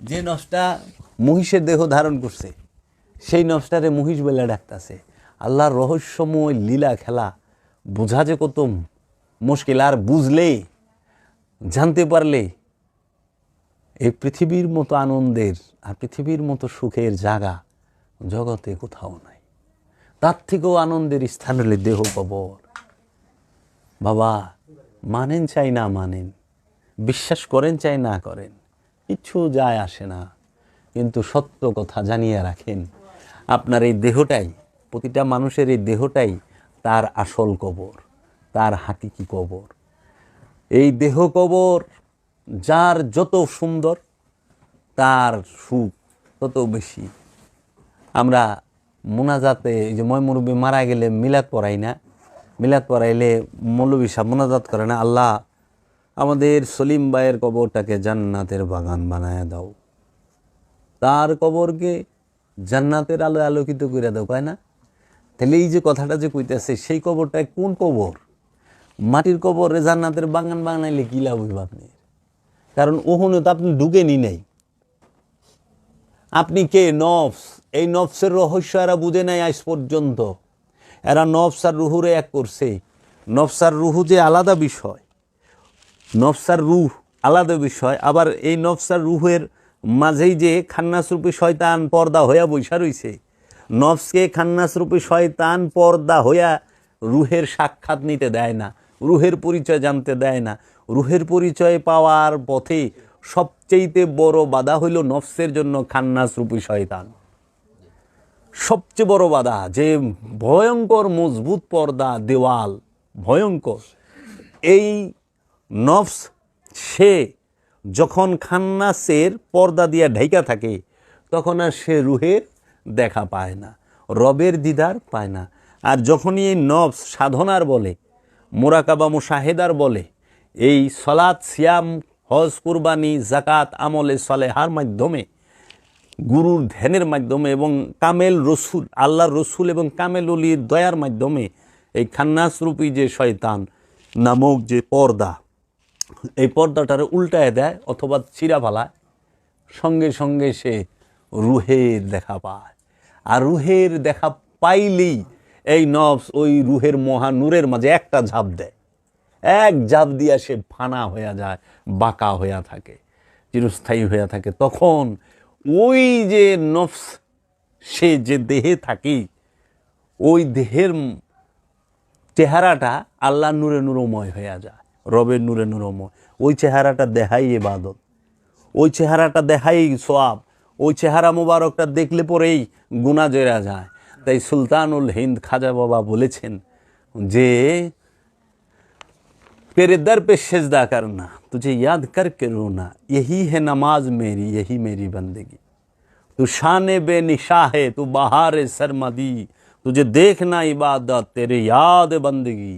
যে নফসটা মহিষের দেহ ধারণ করছে, সেই নফসটারে মহিষ বেলা ডাকতেছে। আল্লাহর রহস্যময় লীলা খেলা বোঝা যে কত মুশকিল, আর বুঝলে, জানতে পারলে এই পৃথিবীর মতো আনন্দের আর পৃথিবীর মতো সুখের জায়গা জগতে কোথাও নাই। তার থেকেও আনন্দের স্থান হলে দেহ কবর। বাবা, মানেন চাই না মানেন, বিশ্বাস করেন চাই না করেন। কিচ্ছু যায় আসে না। কিন্তু সত্য কথা জানিয়ে রাখেন, আপনার এই দেহটাই, প্রতিটা মানুষের এই দেহটাই তার আসল কবর, তার হাকিকি কবর। এই দেহ কবর যার যত সুন্দর, তার সুখ তত বেশি। আমরা মোনাজাতে, এই যে ময় মুরব্বী মারা গেলে মিলাদ পড়াই না, মিলাদ পড়াইলে মৌলবী সাহেব মোনাজাত করে না, আল্লাহ আমাদের সলিম ভাইয়ের কবরটাকে জান্নাতের বাগান বানায় দাও। তার কবরকে জান্নাতের আলো আলোকিত করে দাও কয় না? তাহলে এই যে কথাটা যে কইতেছে, সেই কবরটা কোন কবর? মাটির কবরে জান্নাতের বাগান বানাইলে কি লাভ হইব আপনি কারণ ওখানে তো আপনি ঢুকেনি নাই। আপনি কে? নফস। এই নফসের রহস্য এরা বুঝে নাই আজ পর্যন্ত। এরা নফস আর রুহুরে এক করছে। নফস আর রুহু যে আলাদা বিষয়। নফসার রুহ, আলাদা বিষয়। আবার এই নফসার রুহের মাঝেই যে খান্নাসরূপী শয়তান পর্দা হইয়া বৈশা রইছে, নফসকে খান্নাসরূপী শয়তান পর্দা হইয়া রুহের সাক্ষাৎ নিতে দেয় না, রুহের পরিচয় জানতে দেয় না। রুহের পরিচয় পাওয়ার পথে সবচেয়েতে বড় বাধা হইল নফসের জন্য খান্নাসরূপী শয়তান। সবচেয়ে বড় বাধা, যে ভয়ঙ্কর, মজবুত পর্দা, দেওয়াল, ভয়ঙ্কর। এই নফস, সে যখন খান্নাসের পর্দা দিয়া ঢাইকা থাকে, তখন আর সে রুহের দেখা পায় না, রবের দিদার পায় না। আর যখনই এই নফস সাধনার বলে, মোরাকাবা মুশাহেদার বলে, এই সলাৎ, সিয়াম, হজ, কুরবানি জাকাত আমলে সলেহার মাধ্যমে, গুরুর ধ্যানের মাধ্যমে এবং কামেল রসুল, আল্লাহর রসুল এবং কামেল অলির দয়ার মাধ্যমে, এই খান্নাসরূপী যে শয়তান নামক যে পর্দা এই পর্দাটারে উল্টায় দেয় অথবা চিরা ফালায়। সঙ্গে সঙ্গে সে রুহের দেখা পায়। আর রুহের দেখা পাইলেই এই নফস ওই রুহের মহা নূরের মাঝে একটা ঝাঁপ দেয়। এক ঝাঁপ দিয়া সে ফানা হইয়া যায়, বাঁকা হইয়া থাকে, চিরস্থায়ী হইয়া থাকে। তখন ওই যে নফস সে যে দেহে থাকি, ওই দেহের চেহারাটা আল্লাহ নূরে নূরময় হইয়া যায়। রবের নূরে নূরময় ওই চেহারাটা দেখাই এবাদত ওই চেহারাটা দেখাই সোয়াব ওই চেহারা মোবারকটা দেখলে পরেই গুণা জেরা যায় তাই সুলতানুল হিন্দ খাজা বাবা বলেছেন যে तेरे दर पे सजदा करना तुझे याद करके रोना यही है नमाज मेरी यही मेरी बंदगी तू शान बे निशा है तू बहार सरमदी तुझे देखना इबादत तेरे याद बंदगी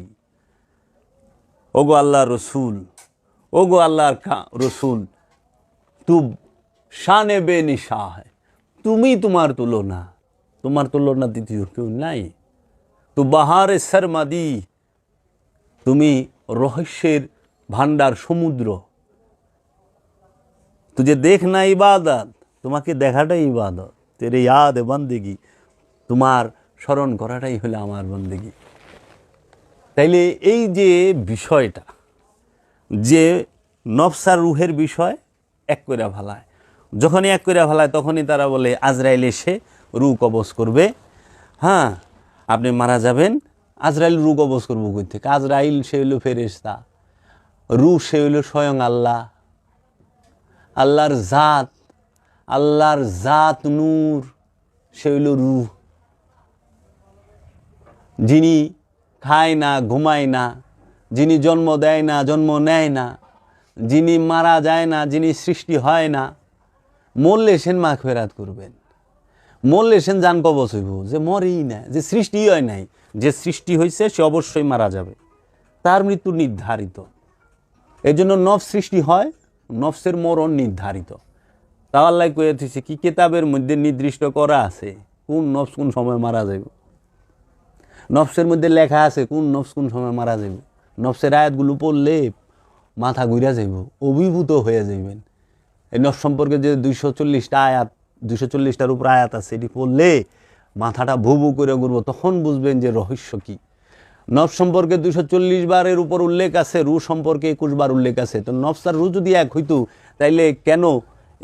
ওগো আল্লাহ রসুল, ওগো আল্লাহর রসুল তু শানে বে নিশা হয় তুমি তোমার তুলনা তোমার তুলনা দ্বিতীয় কেউ নাই। তু বাহারে শর্মাদি তুমি রহস্যের ভান্ডার সমুদ্র। তুঝে দেখ না ইবাদত, তোমাকে দেখাটাই ইবাদত। তেরে ইয়াদ বন্দেগি, তোমার স্মরণ করাটাই হলো আমার বন্দেগি। তাইলে এই যে বিষয়টা, যে নফসার রুহের বিষয় এক করে ভালায়। যখনই এক করে ভালায়, তখনই তারা বলে, আজরাইল এসে রু কবজ করবে। হ্যাঁ আপনি মারা যাবেন, আজরাইল রু কবজ করব কই থেকে? আজরাইল সে হইল ফেরেস্তা রু সে হইল স্বয়ং আল্লাহ। আল্লাহর জাত আল্লাহর জাত নূর সে হইল রুহ যিনি খায় না ঘুমায় না যিনি জন্ম দেয় না জন্ম নেয় না যিনি মারা যায় না যিনি সৃষ্টি হয় না মরলে সেন মা ফেরাত করবেন। মরলে সেন জান কবচ হইব, যে মরেই না, যে সৃষ্টি হয় নাই, যে সৃষ্টি হয়েছে সে অবশ্যই মারা যাবে। তার মৃত্যু নির্ধারিত। এই জন্য নফ সৃষ্টি হয়, নফসের মরণ নির্ধারিত। তাও আল্লাহ কয়ে কি কেতাবের মধ্যে নির্দিষ্ট করা আছে? কোন নফস কোন সময় মারা যাবে নফসের মধ্যে লেখা আছে, কোন নফস কোন সময় মারা যাবে নফসের আয়াতগুলো পড়লে মাথা ঘুরা যাইব, অভিভূত হয়ে যাইবেন। এই নফস সম্পর্কে যে দুইশো চল্লিশটা আয়াত, দুইশো চল্লিশটার উপর আয়াত আছে, এটি পড়লে মাথাটা ভু ভু করে ঘুরবো, তখন বুঝবেন যে রহস্য কি। নফস সম্পর্কে দুইশো চল্লিশ বারের উপর উল্লেখ আছে, রু সম্পর্কে একুশ বার উল্লেখ আছে। তো নফস আর রু যদি এক হইতো, তাইলে কেন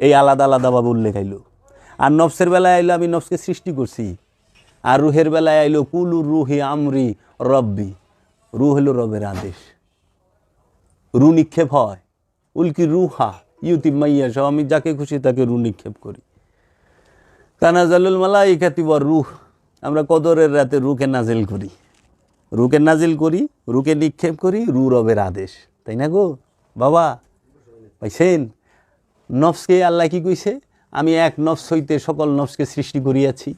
এই আলাদা আলাদাভাবে উল্লেখ আইলো? আর নফসের বেলায় আইলো, আমি নফসকে সৃষ্টি করছি। আর রুহের বেলায় আইলো, কুলু রুহি আমরি রব্বি। রু হলো রবের আদেশ। রু নিক্ষেপ হয়। উল্কি রুহা ইউতি মাইয়া সহ, আমি যাকে খুশি তাকে রু নিক্ষেপ করি। তানাজালুল মালাই খাতিবর রুহ, আমরা কদরের রাতে রুকে নাজিল করি। রুকে নাজিল করি, রুকে নিক্ষেপ করি, রু রবের আদেশ। তাই না গো? বাবা, পাইছেন? নফসকে আল্লাহ কি কইছে? আমি এক নফস হইতে সকল নফসকে সৃষ্টি করিয়াছি।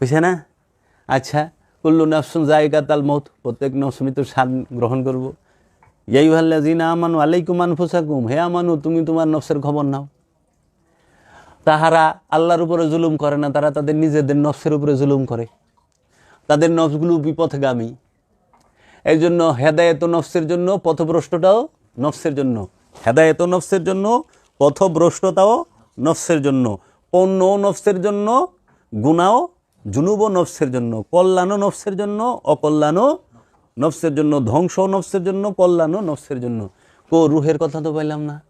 বুঝছে না? আচ্ছা কুল্লু নফসুন জায়গা তাল মত, প্রত্যেক নফস মৃত্যুর স্বাদ গ্রহণ করব। ইয়াই ভাল্লা জিনা আমানু আলাইকুম আনফুসাকুম, হে আমানু, তুমি তোমার নফসের খবর নাও। তাহারা আল্লাহর উপরে জুলুম করে না, তারা তাদের নিজেদের নফসের উপরে জুলুম করে। তাদের নফসগুলো বিপথগামী। এই জন্য হেদায়ত নফসের জন্য পথভ্রষ্টটাও নফসের জন্য। হেদায়ত নফসের জন্য পথভ্রষ্টতাও নফসের জন্য। পণ্য নফসের জন্য গুণাও জুনুব নফসের জন্য, কল্যাণও নফসের জন্য, অকল্যাণও নফসের জন্য ধ্বংস নফসের জন্য, কল্যাণও নফসের জন্য। কো, রুহের কথা তো পাইলাম না।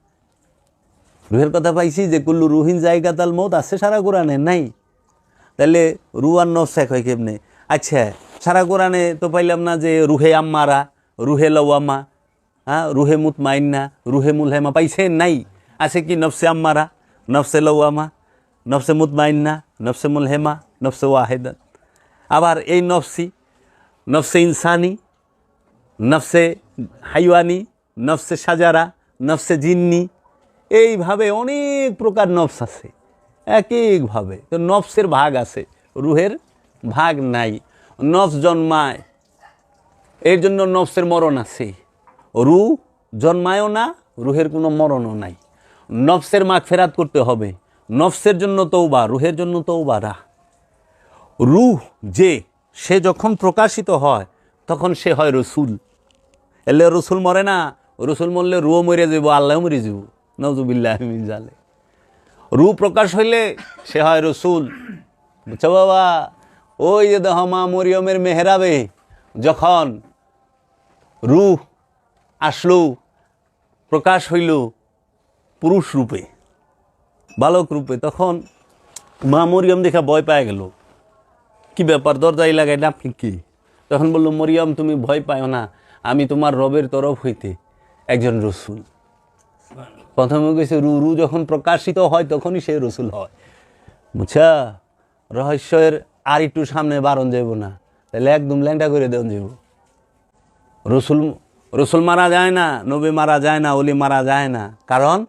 রুহের কথা পাইছি যে, কুল্লু রুহিন জায়গা তাল মত আছে সারা কোরআনে? নাই। তাহলে রু আর নফস এক হয় কেমনে? আচ্ছা সারা কোরআনে তো পাইলাম না যে, রুহে আম্মারা, রুহে লওয়ামা হ্যাঁ রুহে মুতমাইন্না, রুহে মুলহেমা পাইছে? নাই। আছে কি নফসে আম্মারা, নফসে লওয়ামা, নফসে মুতমাইন্না, নফসে মুলহেমা? নফসে ওয়াহেদা। আবার এই নফসি, নফসে ইনসানি, নফসে হাইওয়ানি, নফসে সাজারা, নফসে জিন্নি, এইভাবে অনেক প্রকার নফস আছে। এক একভাবে তো নফসের ভাগ আছে, রুহের ভাগ নাই। নফস জন্মায়, এর জন্য নফসের মরণ আছে। রু জন্মায়ও না, রুহের কোনো মরণও নাই। নফসের মাগ ফেরাত করতে হবে। নফসের জন্য তৌবা রুহের জন্য তৌবারা রুহ। যে, সে যখন প্রকাশিত হয়, তখন সে হয় রসুল। এলে রসুল মরে না, রসুল মরলে রুও মরে যাব আল্লাহ মরে যাব নজুবিল্লাহ মিন জালে রু প্রকাশ হইলে সে হয় রসুল। বুঝছ বাবা? ওই যে দেহ মা মরিয়মের মেহরাবে, যখন রুহ আসলো, প্রকাশ হইল পুরুষ রূপে, বালক রূপে, তখন মা মরিয়ম দেখা ভয় পায় গেল। কি ব্যাপার? দরজাই লাগাইলে আপনি কি? তখন বলল, মরিয়ম, তুমি ভয় পাও না। আমি তোমার রবের তরফ হইতে একজন রসুল। প্রথমে গেছে রু রু যখন প্রকাশিত হয় তখনই সে রসুল হয়। বুঝছা? রহস্যের আর একটু সামনে বারণ যাব না। তাহলে একদম ল্যাংটা করে দেন যাব রসুল রসুল মারা যায় না, নবী মারা যায় না অলি মারা যায় না। কারণ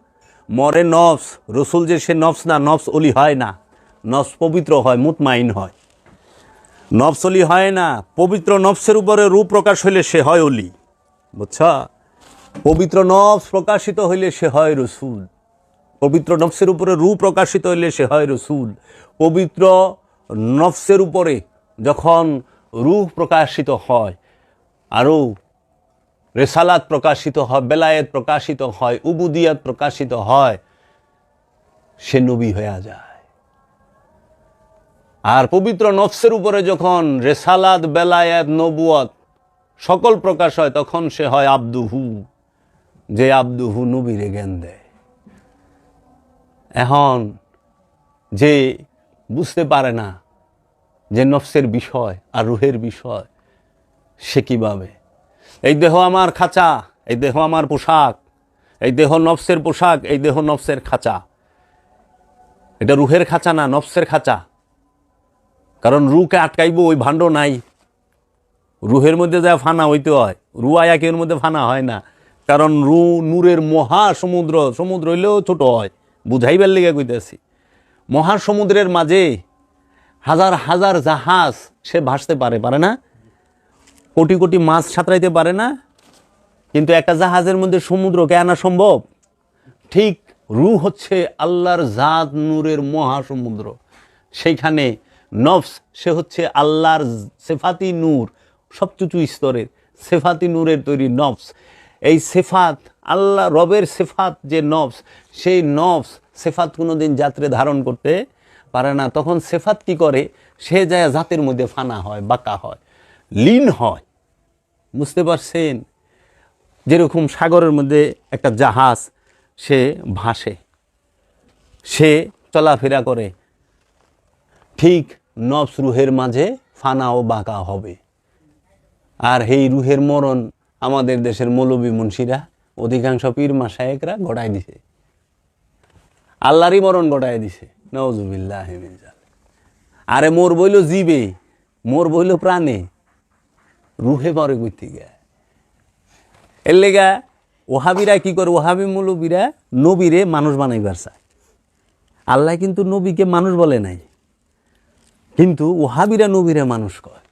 মরে নফস, রসুল যে সে নফস না, নফস অলি হয় না। নফস পবিত্র হয়, মুতমাইন হয়। নফস অলি হয় না, পবিত্র নফসের উপরে রূপ প্রকাশ হইলে সে হয় অলি। বুঝছা? পবিত্র নফস প্রকাশিত হইলে সে হয় রসুল। পবিত্র নফসের উপরে রূপ প্রকাশিত হইলে সে হয় রসুল। পবিত্র নফসের উপরে যখন রূপ প্রকাশিত হয়, আরও রেসালাত প্রকাশিত হয়, বেলায়েত প্রকাশিত হয়, উবুদিয়াত প্রকাশিত হয়, সে নবী হয়ে যায়। আর পবিত্র নফসের উপরে যখন রেসালাদ বেলায়েত, নবুয়ত সকল প্রকাশ হয়, তখন সে হয় আব্দুহু। যে আব্দুহু নবীরে জ্ঞান দেয়। এখন যে বুঝতে পারে না যে নফসের বিষয় আর রুহের বিষয়, সে কীভাবে? এই দেহ আমার খাঁচা, এই দেহ আমার পোশাক, এই দেহ নফসের পোশাক, এই দেহ নফসের খাঁচা। এটা রুহের খাঁচা না, নফসের খাঁচা। কারণ রুকে আটকাইব, ওই ভাণ্ড নাই। রুহের মধ্যে যা ফানা হইতে হয় রু আয়াকের মধ্যে ফানা হয় না? কারণ রু নূরের মহা সমুদ্র সমুদ্র হইলেও ছোট হয়, বুঝাইবার লেগে কইতেছি। মহাসমুদ্রের মাঝে হাজার হাজার জাহাজ, সে ভাসতে পারে পারে না? কোটি কোটি মাছ সাঁতরাইতে পারে না? কিন্তু একটা জাহাজের মধ্যে সমুদ্রকে আনা সম্ভব? ঠিক রু হচ্ছে আল্লাহর জাত নূরের মহাসমুদ্র। সেইখানে নফস, সে হচ্ছে আল্লাহর সেফাতি নূর সবচুচু স্তরের সেফাতি নূরের তৈরি নফস। এই সেফাত, আল্লাহ রবের সেফাত যে নফস, সেই নফস সেফাত কোনো দিন যাত্রে ধারণ করতে পারে না। তখন সেফাত কি করে? সে যায় জাতের মধ্যে ফানা হয়, বাঁকা হয়, লীন হয়। বুঝতে পারছেন? যেরকম সাগরের মধ্যে একটা জাহাজ, সে ভাসে, সে চলাফেরা করে। ঠিক নফস রুহের মাঝে ফানা ও বাঁকা হবে। আর এই রুহের মরণ আমাদের দেশের মৌলবী মুন্সিরা, অধিকাংশ পীর মাসায়েকরা গড়াই দিছে। আল্লাহরই মরণ গড়াই দিছে। নওজুবিল্লাহ আরে মোর বইল জীবে, মোর বইল প্রাণে। রুহে মরে কইতে গে এর লেগা ওহাবিরা কি করে, ওহাবি মৌলবীরা নবীরে মানুষ বানাইবার চায়। আল্লাহ কিন্তু নবীকে মানুষ বলে নাই। কিন্তু ওহাবিরা নবীরে মানুষ কয়?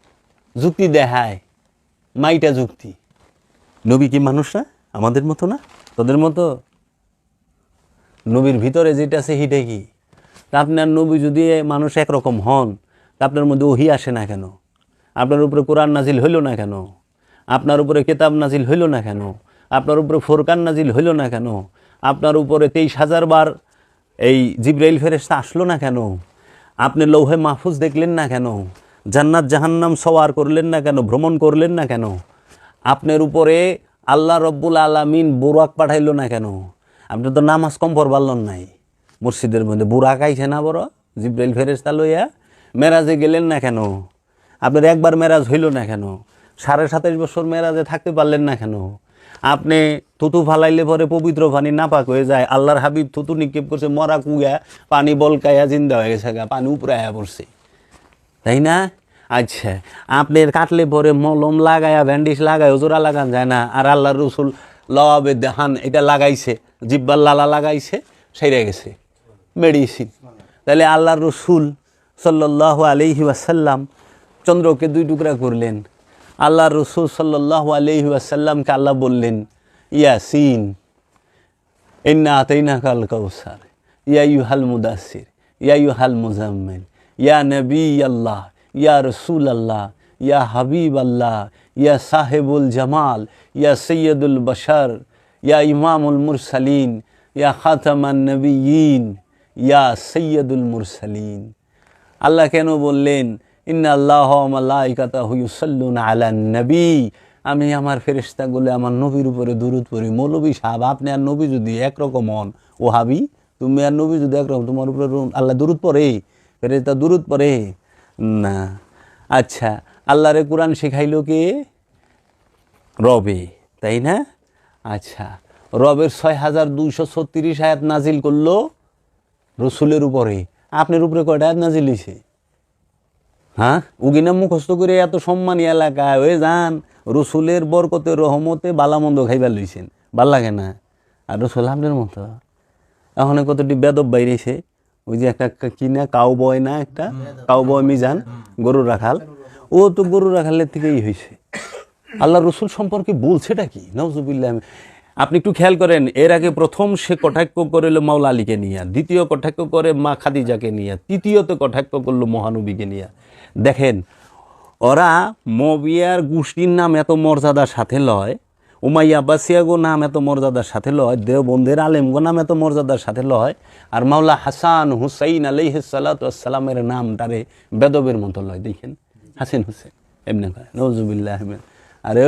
যুক্তি দেখায়, মাইটা যুক্তি। নবী কি মানুষ না? আমাদের মতো না? তোদের মতো? নবীর ভিতরে যেটা আছে হিটে কি? তা আপনার নবী যদি মানুষ একরকম হন, তা আপনার মধ্যে ওহি আসে না কেন? আপনার উপরে কোরআন নাজিল হইল না কেন? আপনার উপরে কেতাব নাজিল হইল না কেন? আপনার উপরে ফোরকান নাজিল হইল না কেন? আপনার উপরে তেইশ হাজার বার এই জিব্রাইল ফেরেস্তা আসলো না কেন? আপনি লৌহে মাহফুজ দেখলেন না কেন? জান্নাত জাহান্নাম সওয়ার করলেন না কেন? ভ্রমণ করলেন না কেন? আপনার উপরে আল্লাহ রব্বুল আলামিন বুরাক পাঠাইল না কেন? আপনি তো নামাজ কম পড়বারলেন নাই। মসজিদের মধ্যে বুরাক আইছে না বড়? জিব্রাইল ফেরেস্তা লইয়া মেরাজে গেলেন না কেন? আপনার একবার মেরাজ হইল না কেন? সাড়ে সাতাইশ বছর মেরাজে থাকতে পারলেন না কেন? আপনি থুতু ফালাইলে পরে পবিত্র পানি নাপাক হয়ে যায়। আল্লাহর হাবিব থুতু নিক্ষেপ করছে মরা কুয়া পানি বলকায়া জিন্দা হয়ে গেছে গা, পানি উপরে আয়া পড়ছে। তাই না? আচ্ছা আপনার কাটলে পরে মলম লাগায়া ব্যান্ডিজ লাগায় জোড়া লাগান যায় না? আর আল্লাহর রসুল লওয়াবে দেহান এটা লাগাইছে জিব্বার লালা লাগাইছে সেরে গেছে মেডিসিন। তাহলে আল্লাহ রসুল সাল্লাহ আলহি ওয়াসাল্লাম চন্দ্রকে দুই টুকরা করলেন। আল্লাহ রসুল সাল্লাহ আলহি ওয়াসাল্লামকে আল্লাহ বললেন ইয়াসিন ইন্না আতাইনা কাল কৌসার ইয়া ইউহাল মুদাসির ইয়া ইউহাল মুজাম্মিল ইয়া নবী আল্লাহ ইয়া রসুল আল্লাহ ইয়া হাবিব আল্লাহ ইয়া সাহেবুল জামাল ইয়া সৈয়দুল বশর ইয়া ইমামুল মুরসালিন ইয়া খাতামান নবীন ইয়া সৈয়দুল মুরসালিন আল্লাহ কেন বললেন আলা নবী। আমি আমার ফেরিস্তাগুলো আমার নবীর উপরে দুরুদ পড়ি। মৌলবী সাহেব, আপনি আর নবী যদি একরকম হন ও হাবি তুমি আর নবী যদি একরকম, তোমার উপরে আল্লাহ দুরুদ পড়ে। ফেরিস্তা দুরুদ পড়ে। না। আচ্ছা আল্লাহরে কোরআন শেখাইল কে? রবে, তাই না? আচ্ছা রবের ছয় হাজার দুইশো ছত্রিশ আয়াত নাজিল করল রসুলের উপরে। আপনার উপরে কয়টা আয়াত নাজিল হয়েছে হ্যাঁ? উগিনা মুখস্থ করে এত সম্মানী এলাকায় হয়ে যান রসুলের বরকতে, রহমতে বালামন্দ খাইবার লইছেন। ভালো লাগে না। আর রসুল আপনার মতো এখন কতটি বেদব বাইরেছে। ওই যে একটা কা- কি না কাউ বয় না একটা? কাউ বয় মিজান গরু রাখাল। ও তো গরু রাখালের থেকেই হয়েছে আল্লাহ রসুল সম্পর্কে বলছেটা কি? নজুবিল্লাহ আপনি একটু খেয়াল করেন, এর আগে প্রথম সে কটাক্ষ করিল মাওলা আলীকে নিয়ে, দ্বিতীয় কটাক্ষ করে মা খাদিজাকে নিয়ে, তৃতীয়তে কটাক্ষ করল মহানবীকে নিয়ে। দেখেন, ওরা মবিয়ার গোষ্ঠীর নাম এত মর্যাদার সাথে লয়, উমাইয়া বাসিয়াগো নাম এত মর্যাদার সাথে লয়, দেওবন্দের আলেমগো নাম এত মর্যাদার সাথে লয়, আর মাওলা হাসান হুসাইন আলি সালাতামের নাম তারে বেদবের মতো লয়। দেখেন, হাসিন হুসেন এমনি নজুবিল্লাহ আরে